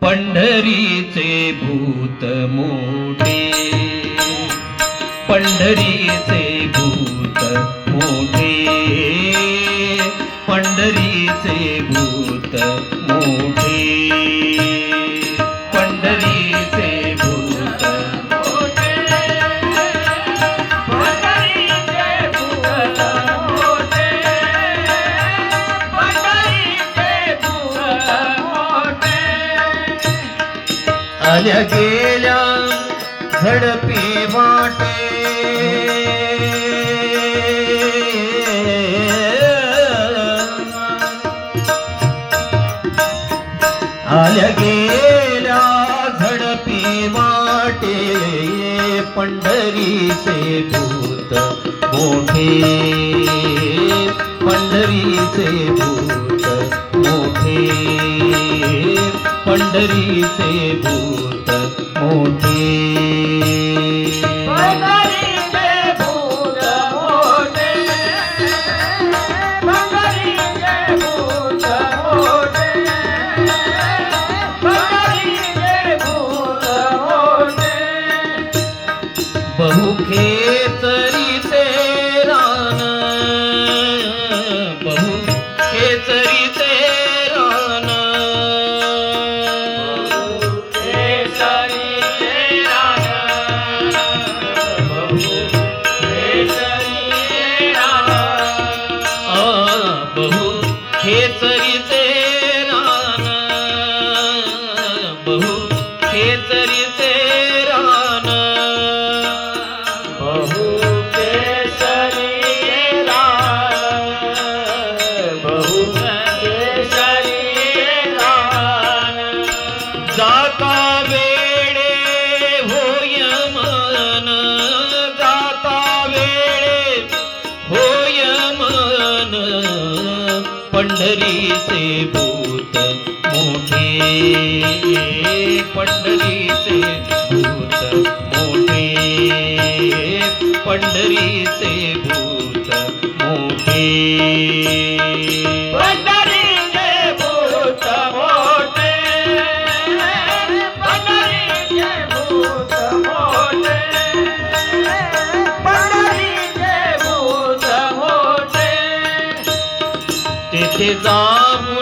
पंढरीचे भूत मोठे. पंढरीचे भूत मोठे. पंढरीचे भूत आल्या गेल्या झडपी वाटे. आल्या गेल्या झडपी वाटे पंढरीचे भूत मोठे. पंढरीचे भूत पंढरीचे भूत मोठे बहु खेचरी पंढरीचे भूत मोठे. पंढरीचे भूत मोठे. पंढरीचे भूत मोठे. तिथे जाऊ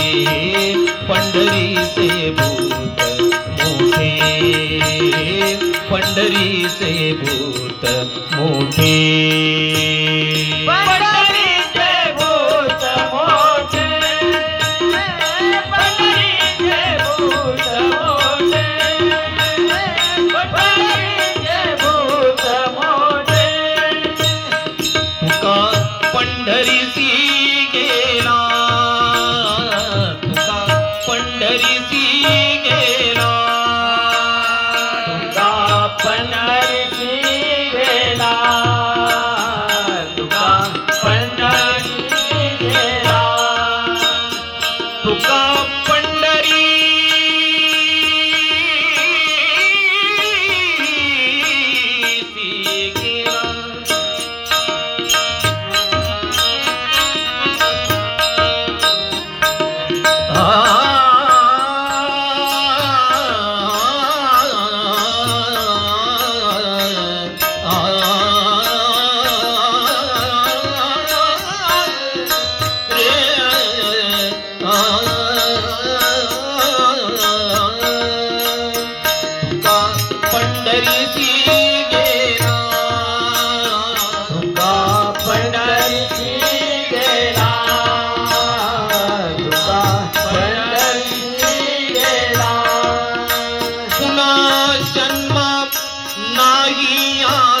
पंढरीचे भूत मोठे. तुका पंढरीसी गेला तुका पंढरीसी तुका पंढरी தாயியா